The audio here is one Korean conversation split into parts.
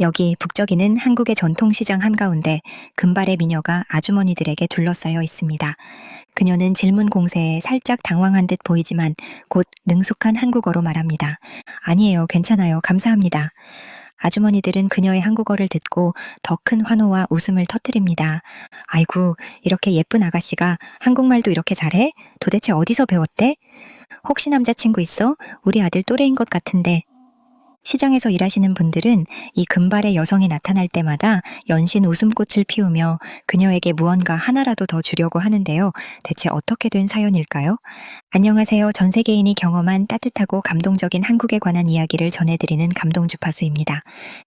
여기 북적이는 한국의 전통시장 한가운데 금발의 미녀가 아주머니들에게 둘러싸여 있습니다. 그녀는 질문 공세에 살짝 당황한 듯 보이지만 곧 능숙한 한국어로 말합니다. 아니에요. 괜찮아요. 감사합니다. 아주머니들은 그녀의 한국어를 듣고 더 큰 환호와 웃음을 터뜨립니다. 아이고, 이렇게 예쁜 아가씨가 한국말도 이렇게 잘해? 도대체 어디서 배웠대? 혹시 남자친구 있어? 우리 아들 또래인 것 같은데. 시장에서 일하시는 분들은 이 금발의 여성이 나타날 때마다 연신 웃음꽃을 피우며 그녀에게 무언가 하나라도 더 주려고 하는데요. 대체 어떻게 된 사연일까요? 안녕하세요. 전 세계인이 경험한 따뜻하고 감동적인 한국에 관한 이야기를 전해드리는 감동 주파수입니다.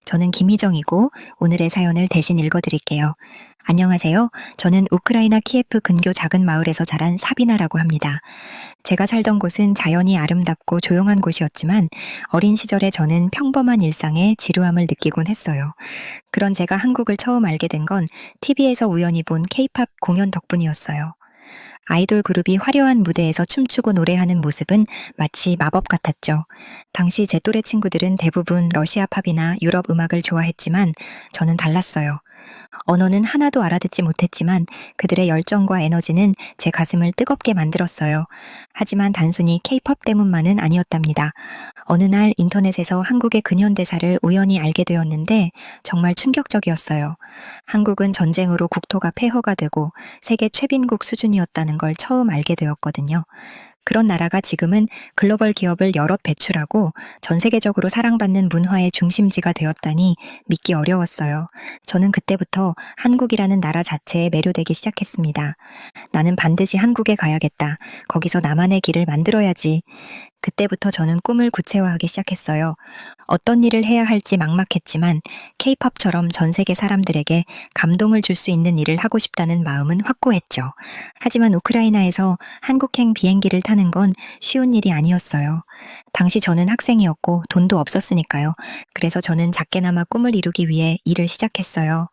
저는 김희정이고 오늘의 사연을 대신 읽어드릴게요. 안녕하세요. 저는 우크라이나 키예프 근교 작은 마을에서 자란 사비나라고 합니다. 제가 살던 곳은 자연이 아름답고 조용한 곳이었지만 어린 시절에 저는 평범한 일상에 지루함을 느끼곤 했어요. 그런 제가 한국을 처음 알게 된 건 TV에서 우연히 본 케이팝 공연 덕분이었어요. 아이돌 그룹이 화려한 무대에서 춤추고 노래하는 모습은 마치 마법 같았죠. 당시 제 또래 친구들은 대부분 러시아 팝이나 유럽 음악을 좋아했지만 저는 달랐어요. 언어는 하나도 알아듣지 못했지만 그들의 열정과 에너지는 제 가슴을 뜨겁게 만들었어요. 하지만 단순히 케이팝 때문만은 아니었답니다. 어느 날 인터넷에서 한국의 근현대사를 우연히 알게 되었는데 정말 충격적이었어요. 한국은 전쟁으로 국토가 폐허가 되고 세계 최빈국 수준이었다는 걸 처음 알게 되었거든요. 그런 나라가 지금은 글로벌 기업을 여럿 배출하고 전 세계적으로 사랑받는 문화의 중심지가 되었다니 믿기 어려웠어요. 저는 그때부터 한국이라는 나라 자체에 매료되기 시작했습니다. 나는 반드시 한국에 가야겠다. 거기서 나만의 길을 만들어야지. 그때부터 저는 꿈을 구체화하기 시작했어요. 어떤 일을 해야 할지 막막했지만 케이팝처럼 전 세계 사람들에게 감동을 줄 수 있는 일을 하고 싶다는 마음은 확고했죠. 하지만 우크라이나에서 한국행 비행기를 타는 건 쉬운 일이 아니었어요. 당시 저는 학생이었고 돈도 없었으니까요. 그래서 저는 작게나마 꿈을 이루기 위해 일을 시작했어요.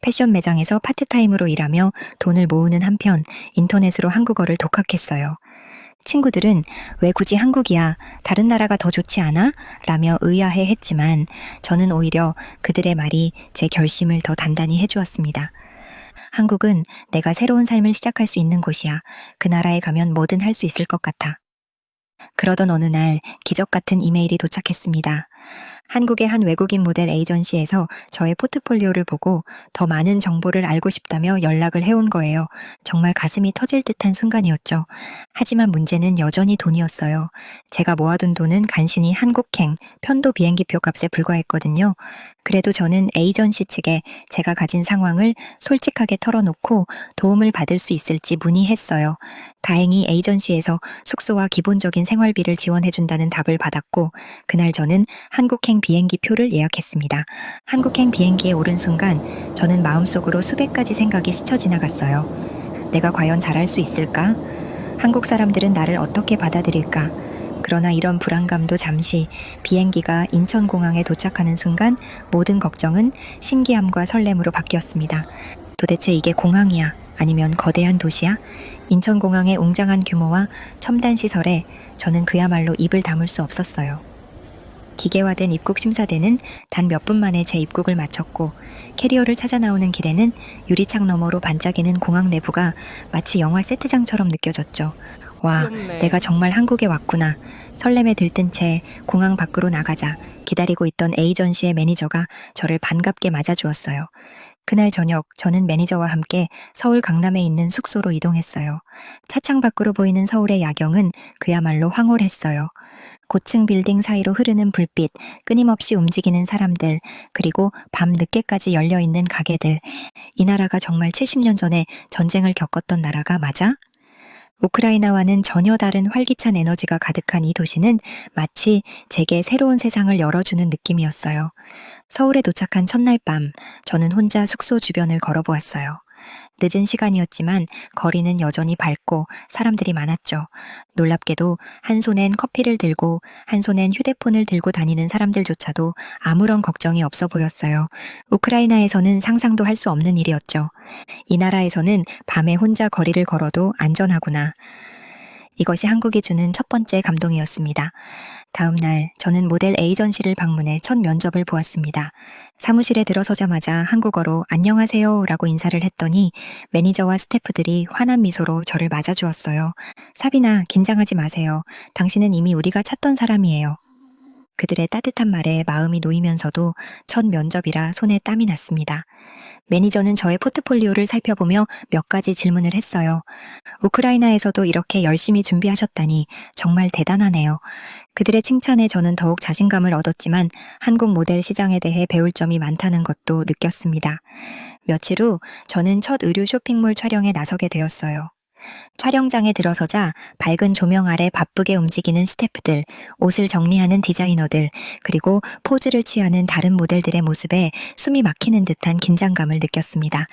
패션 매장에서 파트타임으로 일하며 돈을 모으는 한편 인터넷으로 한국어를 독학했어요. 친구들은 왜 굳이 한국이야? 다른 나라가 더 좋지 않아? 라며 의아해 했지만 저는 오히려 그들의 말이 제 결심을 더 단단히 해주었습니다. 한국은 내가 새로운 삶을 시작할 수 있는 곳이야. 그 나라에 가면 뭐든 할 수 있을 것 같아. 그러던 어느 날 기적 같은 이메일이 도착했습니다. 한국의 한 외국인 모델 에이전시에서 저의 포트폴리오를 보고 더 많은 정보를 알고 싶다며 연락을 해온 거예요. 정말 가슴이 터질 듯한 순간이었죠. 하지만 문제는 여전히 돈이었어요. 제가 모아둔 돈은 간신히 한국행, 편도 비행기표 값에 불과했거든요. 그래도 저는 에이전시 측에 제가 가진 상황을 솔직하게 털어놓고 도움을 받을 수 있을지 문의했어요. 다행히 에이전시에서 숙소와 기본적인 생활비를 지원해준다는 답을 받았고, 그날 저는 한국행 비행기 표를 예약했습니다. 한국행 비행기에 오른 순간 저는 마음속으로 수백 가지 생각이 스쳐 지나갔어요. 내가 과연 잘할 수 있을까? 한국 사람들은 나를 어떻게 받아들일까? 그러나 이런 불안감도 잠시 비행기가 인천공항에 도착하는 순간 모든 걱정은 신기함과 설렘으로 바뀌었습니다. 도대체 이게 공항이야? 아니면 거대한 도시야? 인천공항의 웅장한 규모와 첨단 시설에 저는 그야말로 입을 다물 수 없었어요. 기계화된 입국 심사대는 단 몇 분 만에 제 입국을 마쳤고 캐리어를 찾아 나오는 길에는 유리창 너머로 반짝이는 공항 내부가 마치 영화 세트장처럼 느껴졌죠. 와, 귀엽네. 내가 정말 한국에 왔구나. 설렘에 들뜬 채 공항 밖으로 나가자 기다리고 있던 에이전시의 매니저가 저를 반갑게 맞아주었어요. 그날 저녁 저는 매니저와 함께 서울 강남에 있는 숙소로 이동했어요. 차창 밖으로 보이는 서울의 야경은 그야말로 황홀했어요. 고층 빌딩 사이로 흐르는 불빛, 끊임없이 움직이는 사람들, 그리고 밤 늦게까지 열려 있는 가게들. 이 나라가 정말 70년 전에 전쟁을 겪었던 나라가 맞아? 우크라이나와는 전혀 다른 활기찬 에너지가 가득한 이 도시는 마치 제게 새로운 세상을 열어주는 느낌이었어요. 서울에 도착한 첫날 밤, 저는 혼자 숙소 주변을 걸어보았어요. 늦은 시간이었지만 거리는 여전히 밝고 사람들이 많았죠. 놀랍게도 한 손엔 커피를 들고 한 손엔 휴대폰을 들고 다니는 사람들조차도 아무런 걱정이 없어 보였어요. 우크라이나에서는 상상도 할 수 없는 일이었죠. 이 나라에서는 밤에 혼자 거리를 걸어도 안전하구나. 이것이 한국이 주는 첫 번째 감동이었습니다. 다음 날 저는 모델 에이전시를 방문해 첫 면접을 보았습니다. 사무실에 들어서자마자 한국어로 안녕하세요 라고 인사를 했더니 매니저와 스태프들이 환한 미소로 저를 맞아주었어요. 사비나 긴장하지 마세요. 당신은 이미 우리가 찾던 사람이에요. 그들의 따뜻한 말에 마음이 놓이면서도 첫 면접이라 손에 땀이 났습니다. 매니저는 저의 포트폴리오를 살펴보며 몇 가지 질문을 했어요. 우크라이나에서도 이렇게 열심히 준비하셨다니 정말 대단하네요. 그들의 칭찬에 저는 더욱 자신감을 얻었지만 한국 모델 시장에 대해 배울 점이 많다는 것도 느꼈습니다. 며칠 후 저는 첫 의류 쇼핑몰 촬영에 나서게 되었어요. 촬영장에 들어서자 밝은 조명 아래 바쁘게 움직이는 스태프들, 옷을 정리하는 디자이너들, 그리고 포즈를 취하는 다른 모델들의 모습에 숨이 막히는 듯한 긴장감을 느꼈습니다.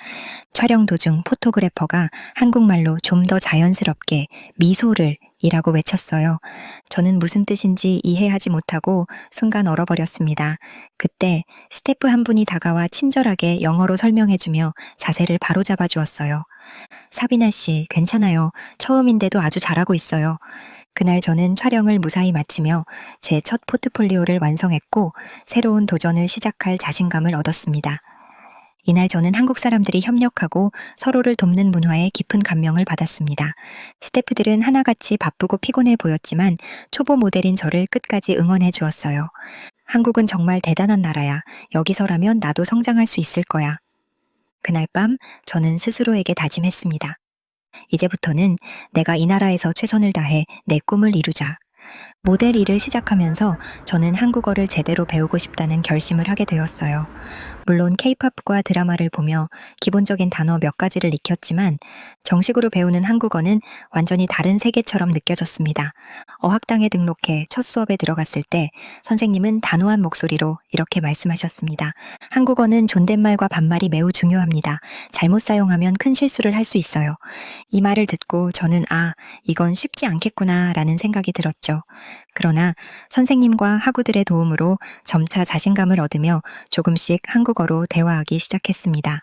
촬영 도중 포토그래퍼가 한국말로 좀 더 자연스럽게 미소를 이라고 외쳤어요. 저는 무슨 뜻인지 이해하지 못하고 순간 얼어버렸습니다. 그때 스태프 한 분이 다가와 친절하게 영어로 설명해주며 자세를 바로잡아 주었어요. 사비나 씨, 괜찮아요. 처음인데도 아주 잘하고 있어요. 그날 저는 촬영을 무사히 마치며 제 첫 포트폴리오를 완성했고 새로운 도전을 시작할 자신감을 얻었습니다. 이날 저는 한국 사람들이 협력하고 서로를 돕는 문화에 깊은 감명을 받았습니다. 스태프들은 하나같이 바쁘고 피곤해 보였지만 초보 모델인 저를 끝까지 응원해 주었어요. 한국은 정말 대단한 나라야. 여기서라면 나도 성장할 수 있을 거야. 그날 밤 저는 스스로에게 다짐했습니다. 이제부터는 내가 이 나라에서 최선을 다해 내 꿈을 이루자. 모델 일을 시작하면서 저는 한국어를 제대로 배우고 싶다는 결심을 하게 되었어요. 물론 케이팝과 드라마를 보며 기본적인 단어 몇 가지를 익혔지만 정식으로 배우는 한국어는 완전히 다른 세계처럼 느껴졌습니다. 어학당에 등록해 첫 수업에 들어갔을 때 선생님은 단호한 목소리로 이렇게 말씀하셨습니다. 한국어는 존댓말과 반말이 매우 중요합니다. 잘못 사용하면 큰 실수를 할 수 있어요. 이 말을 듣고 저는 아, 이건 쉽지 않겠구나 라는 생각이 들었죠. 그러나 선생님과 학우들의 도움으로 점차 자신감을 얻으며 조금씩 한국어로 대화하기 시작했습니다.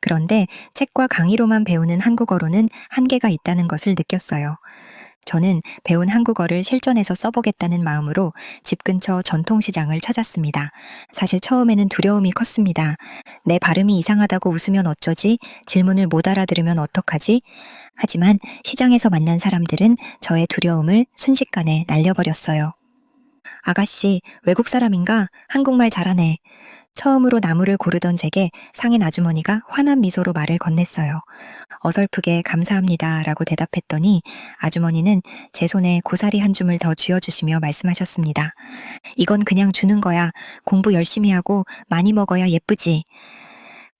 그런데 책과 강의로만 배우는 한국어로는 한계가 있다는 것을 느꼈어요. 저는 배운 한국어를 실전에서 써보겠다는 마음으로 집 근처 전통시장을 찾았습니다. 사실 처음에는 두려움이 컸습니다. 내 발음이 이상하다고 웃으면 어쩌지? 질문을 못 알아들으면 어떡하지? 하지만 시장에서 만난 사람들은 저의 두려움을 순식간에 날려버렸어요. 아가씨, 외국 사람인가? 한국말 잘하네. 처음으로 나무를 고르던 제게 상인 아주머니가 환한 미소로 말을 건넸어요. 어설프게 감사합니다 라고 대답했더니 아주머니는 제 손에 고사리 한 줌을 더 쥐어주시며 말씀하셨습니다. 이건 그냥 주는 거야. 공부 열심히 하고 많이 먹어야 예쁘지.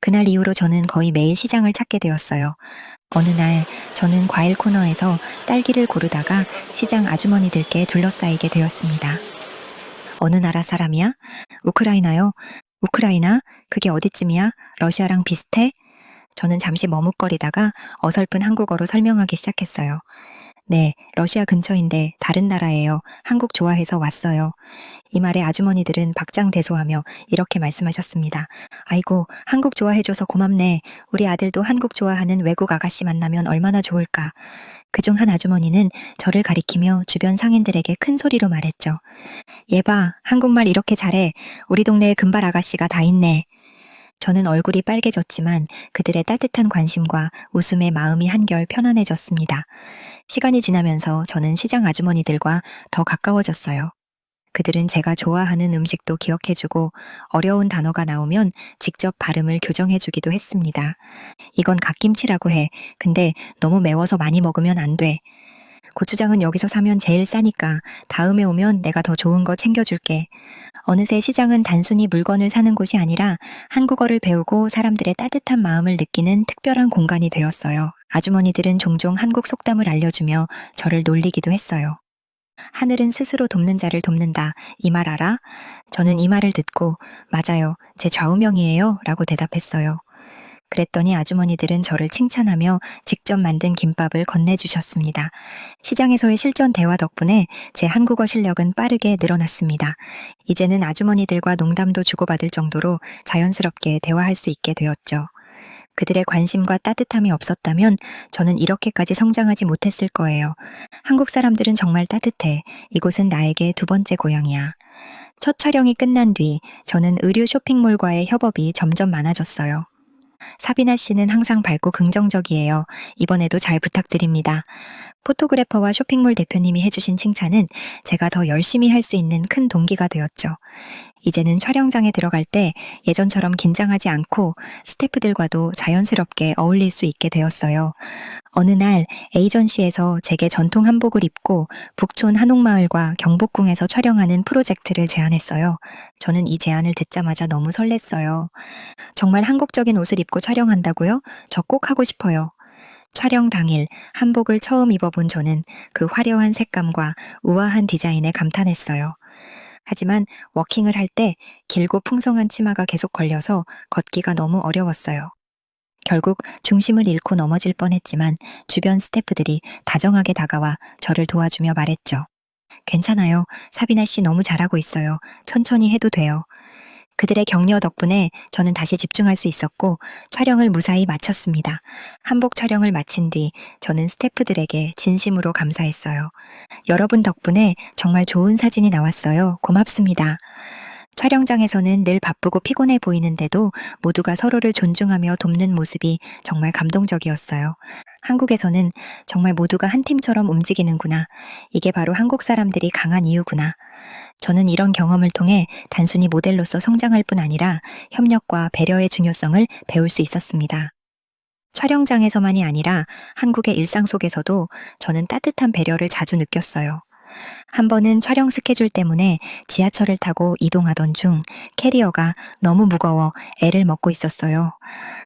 그날 이후로 저는 거의 매일 시장을 찾게 되었어요. 어느 날 저는 과일 코너에서 딸기를 고르다가 시장 아주머니들께 둘러싸이게 되었습니다. 어느 나라 사람이야? 우크라이나요? 우크라이나? 그게 어디쯤이야? 러시아랑 비슷해? 저는 잠시 머뭇거리다가 어설픈 한국어로 설명하기 시작했어요. 네, 러시아 근처인데 다른 나라예요. 한국 좋아해서 왔어요. 이 말에 아주머니들은 박장대소하며 이렇게 말씀하셨습니다. 아이고, 한국 좋아해줘서 고맙네. 우리 아들도 한국 좋아하는 외국 아가씨 만나면 얼마나 좋을까. 그중 한 아주머니는 저를 가리키며 주변 상인들에게 큰 소리로 말했죠. 얘봐, 한국말 이렇게 잘해. 우리 동네에 금발 아가씨가 다 있네. 저는 얼굴이 빨개졌지만 그들의 따뜻한 관심과 웃음에 마음이 한결 편안해졌습니다. 시간이 지나면서 저는 시장 아주머니들과 더 가까워졌어요. 그들은 제가 좋아하는 음식도 기억해주고 어려운 단어가 나오면 직접 발음을 교정해주기도 했습니다. 이건 갓김치라고 해. 근데 너무 매워서 많이 먹으면 안 돼. 고추장은 여기서 사면 제일 싸니까 다음에 오면 내가 더 좋은 거 챙겨줄게. 어느새 시장은 단순히 물건을 사는 곳이 아니라 한국어를 배우고 사람들의 따뜻한 마음을 느끼는 특별한 공간이 되었어요. 아주머니들은 종종 한국 속담을 알려주며 저를 놀리기도 했어요. 하늘은 스스로 돕는 자를 돕는다. 이 말 알아? 저는 이 말을 듣고 맞아요. 제 좌우명이에요. 라고 대답했어요. 그랬더니 아주머니들은 저를 칭찬하며 직접 만든 김밥을 건네주셨습니다. 시장에서의 실전 대화 덕분에 제 한국어 실력은 빠르게 늘어났습니다. 이제는 아주머니들과 농담도 주고받을 정도로 자연스럽게 대화할 수 있게 되었죠. 그들의 관심과 따뜻함이 없었다면 저는 이렇게까지 성장하지 못했을 거예요. 한국 사람들은 정말 따뜻해. 이곳은 나에게 두 번째 고향이야. 첫 촬영이 끝난 뒤 저는 의류 쇼핑몰과의 협업이 점점 많아졌어요. 사비나 씨는 항상 밝고 긍정적이에요. 이번에도 잘 부탁드립니다. 포토그래퍼와 쇼핑몰 대표님이 해주신 칭찬은 제가 더 열심히 할 수 있는 큰 동기가 되었죠. 이제는 촬영장에 들어갈 때 예전처럼 긴장하지 않고 스태프들과도 자연스럽게 어울릴 수 있게 되었어요. 어느 날 에이전시에서 제게 전통 한복을 입고 북촌 한옥마을과 경복궁에서 촬영하는 프로젝트를 제안했어요. 저는 이 제안을 듣자마자 너무 설렜어요. 정말 한국적인 옷을 입고 촬영한다고요? 저 꼭 하고 싶어요. 촬영 당일 한복을 처음 입어본 저는 그 화려한 색감과 우아한 디자인에 감탄했어요. 하지만 워킹을 할 때 길고 풍성한 치마가 계속 걸려서 걷기가 너무 어려웠어요. 결국 중심을 잃고 넘어질 뻔했지만 주변 스태프들이 다정하게 다가와 저를 도와주며 말했죠. 괜찮아요. 사비나 씨 너무 잘하고 있어요. 천천히 해도 돼요. 그들의 격려 덕분에 저는 다시 집중할 수 있었고 촬영을 무사히 마쳤습니다. 한복 촬영을 마친 뒤 저는 스태프들에게 진심으로 감사했어요. 여러분 덕분에 정말 좋은 사진이 나왔어요. 고맙습니다. 촬영장에서는 늘 바쁘고 피곤해 보이는데도 모두가 서로를 존중하며 돕는 모습이 정말 감동적이었어요. 한국에서는 정말 모두가 한 팀처럼 움직이는구나. 이게 바로 한국 사람들이 강한 이유구나. 저는 이런 경험을 통해 단순히 모델로서 성장할 뿐 아니라 협력과 배려의 중요성을 배울 수 있었습니다. 촬영장에서만이 아니라 한국의 일상 속에서도 저는 따뜻한 배려를 자주 느꼈어요. 한 번은 촬영 스케줄 때문에 지하철을 타고 이동하던 중 캐리어가 너무 무거워 애를 먹고 있었어요.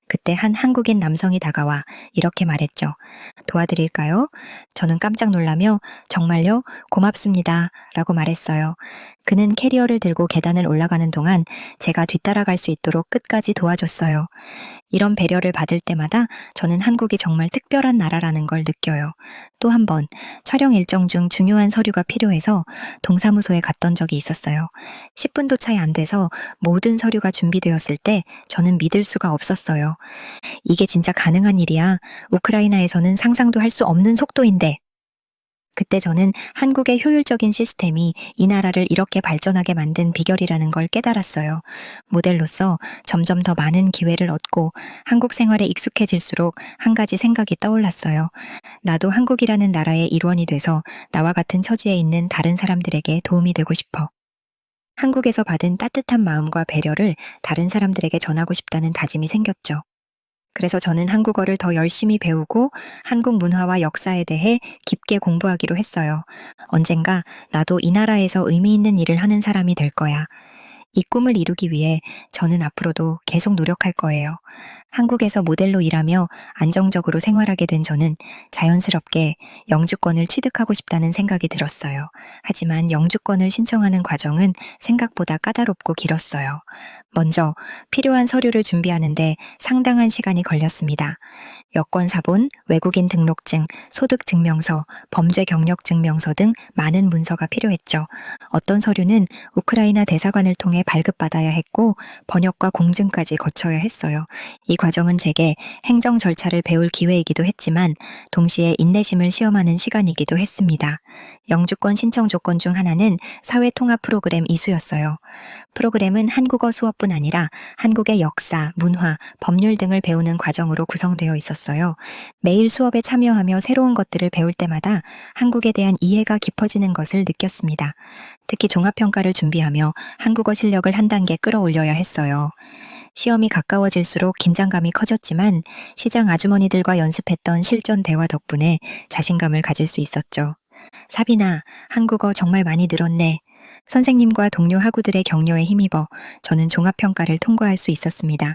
그때 한 한국인 남성이 다가와 이렇게 말했죠. 도와드릴까요? 저는 깜짝 놀라며 정말요? 고맙습니다. 라고 말했어요. 그는 캐리어를 들고 계단을 올라가는 동안 제가 뒤따라갈 수 있도록 끝까지 도와줬어요. 이런 배려를 받을 때마다 저는 한국이 정말 특별한 나라라는 걸 느껴요. 또 한 번 촬영 일정 중 중요한 서류가 필요해 서 동사무소에 갔던 적이 있었어요. 10분도 차이 안 돼서 모든 서류가 준비되었을 때 저는 믿을 수가 없었어요. 이게 진짜 가능한 일이야. 우크라이나에서는 상상도 할 수 없는 속도인데. 그때 저는 한국의 효율적인 시스템이 이 나라를 이렇게 발전하게 만든 비결이라는 걸 깨달았어요. 모델로서 점점 더 많은 기회를 얻고 한국 생활에 익숙해질수록 한 가지 생각이 떠올랐어요. 나도 한국이라는 나라의 일원이 돼서 나와 같은 처지에 있는 다른 사람들에게 도움이 되고 싶어. 한국에서 받은 따뜻한 마음과 배려를 다른 사람들에게 전하고 싶다는 다짐이 생겼죠. 그래서 저는 한국어를 더 열심히 배우고 한국 문화와 역사에 대해 깊게 공부하기로 했어요. 언젠가 나도 이 나라에서 의미 있는 일을 하는 사람이 될 거야. 이 꿈을 이루기 위해 저는 앞으로도 계속 노력할 거예요. 한국에서 모델로 일하며 안정적으로 생활하게 된 저는 자연스럽게 영주권을 취득하고 싶다는 생각이 들었어요. 하지만 영주권을 신청하는 과정은 생각보다 까다롭고 길었어요. 먼저 필요한 서류를 준비하는데 상당한 시간이 걸렸습니다. 여권 사본, 외국인 등록증, 소득 증명서, 범죄 경력 증명서 등 많은 문서가 필요했죠. 어떤 서류는 우크라이나 대사관을 통해 발급받아야 했고 번역과 공증까지 거쳐야 했어요. 이 과정은 제게 행정 절차를 배울 기회이기도 했지만 동시에 인내심을 시험하는 시간이기도 했습니다. 영주권 신청 조건 중 하나는 사회 통합 프로그램 이수였어요. 프로그램은 한국어 수업뿐 아니라 한국의 역사, 문화, 법률 등을 배우는 과정으로 구성되어 있었어요. 매일 수업에 참여하며 새로운 것들을 배울 때마다 한국에 대한 이해가 깊어지는 것을 느꼈습니다. 특히 종합평가를 준비하며 한국어 실력을 한 단계 끌어올려야 했어요. 시험이 가까워질수록 긴장감이 커졌지만 시장 아주머니들과 연습했던 실전 대화 덕분에 자신감을 가질 수 있었죠. 사비나, 한국어 정말 많이 늘었네. 선생님과 동료 학우들의 격려에 힘입어 저는 종합평가를 통과할 수 있었습니다.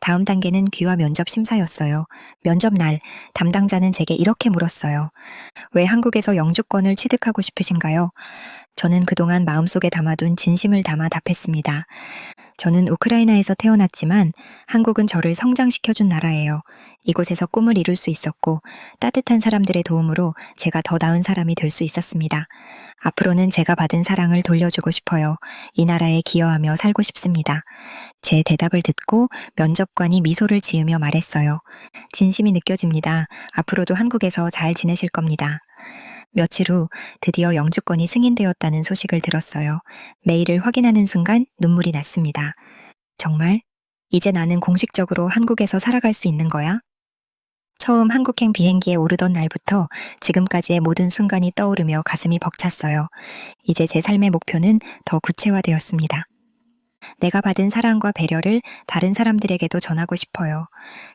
다음 단계는 귀화 면접 심사였어요. 면접 날 담당자는 제게 이렇게 물었어요. 왜 한국에서 영주권을 취득하고 싶으신가요? 저는 그동안 마음속에 담아둔 진심을 담아 답했습니다. 저는 우크라이나에서 태어났지만 한국은 저를 성장시켜준 나라예요. 이곳에서 꿈을 이룰 수 있었고 따뜻한 사람들의 도움으로 제가 더 나은 사람이 될 수 있었습니다. 앞으로는 제가 받은 사랑을 돌려주고 싶어요. 이 나라에 기여하며 살고 싶습니다. 제 대답을 듣고 면접관이 미소를 지으며 말했어요. 진심이 느껴집니다. 앞으로도 한국에서 잘 지내실 겁니다. 며칠 후 드디어 영주권이 승인되었다는 소식을 들었어요. 메일을 확인하는 순간 눈물이 났습니다. 정말? 이제 나는 공식적으로 한국에서 살아갈 수 있는 거야? 처음 한국행 비행기에 오르던 날부터 지금까지의 모든 순간이 떠오르며 가슴이 벅찼어요. 이제 제 삶의 목표는 더 구체화되었습니다. 내가 받은 사랑과 배려를 다른 사람들에게도 전하고 싶어요.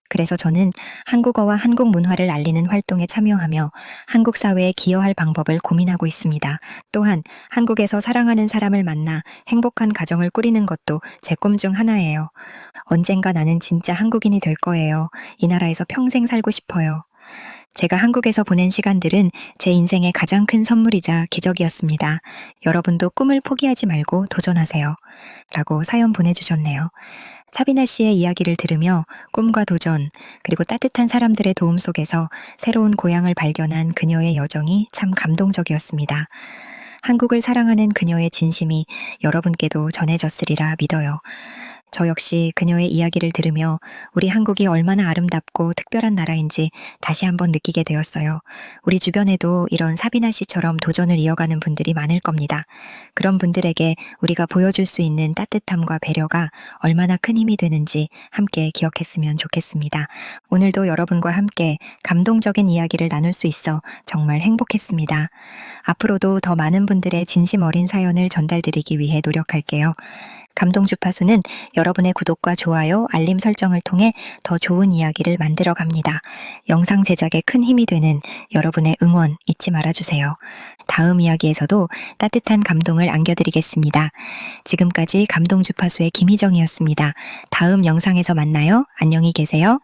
그래서 저는 한국어와 한국 문화를 알리는 활동에 참여하며 한국 사회에 기여할 방법을 고민하고 있습니다. 또한 한국에서 사랑하는 사람을 만나 행복한 가정을 꾸리는 것도 제 꿈 중 하나예요. 언젠가 나는 진짜 한국인이 될 거예요. 이 나라에서 평생 살고 싶어요. 제가 한국에서 보낸 시간들은 제 인생의 가장 큰 선물이자 기적이었습니다. 여러분도 꿈을 포기하지 말고 도전하세요. 라고 사연 보내주셨네요. 사비나 씨의 이야기를 들으며 꿈과 도전, 그리고 따뜻한 사람들의 도움 속에서 새로운 고향을 발견한 그녀의 여정이 참 감동적이었습니다. 한국을 사랑하는 그녀의 진심이 여러분께도 전해졌으리라 믿어요. 저 역시 그녀의 이야기를 들으며 우리 한국이 얼마나 아름답고 특별한 나라인지 다시 한번 느끼게 되었어요. 우리 주변에도 이런 사비나 씨처럼 도전을 이어가는 분들이 많을 겁니다. 그런 분들에게 우리가 보여줄 수 있는 따뜻함과 배려가 얼마나 큰 힘이 되는지 함께 기억했으면 좋겠습니다. 오늘도 여러분과 함께 감동적인 이야기를 나눌 수 있어 정말 행복했습니다. 앞으로도 더 많은 분들의 진심 어린 사연을 전달드리기 위해 노력할게요. 감동 주파수는 여러분의 구독과 좋아요, 알림 설정을 통해 더 좋은 이야기를 만들어 갑니다. 영상 제작에 큰 힘이 되는 여러분의 응원 잊지 말아주세요. 다음 이야기에서도 따뜻한 감동을 안겨드리겠습니다. 지금까지 감동 주파수의 김희정이었습니다. 다음 영상에서 만나요. 안녕히 계세요.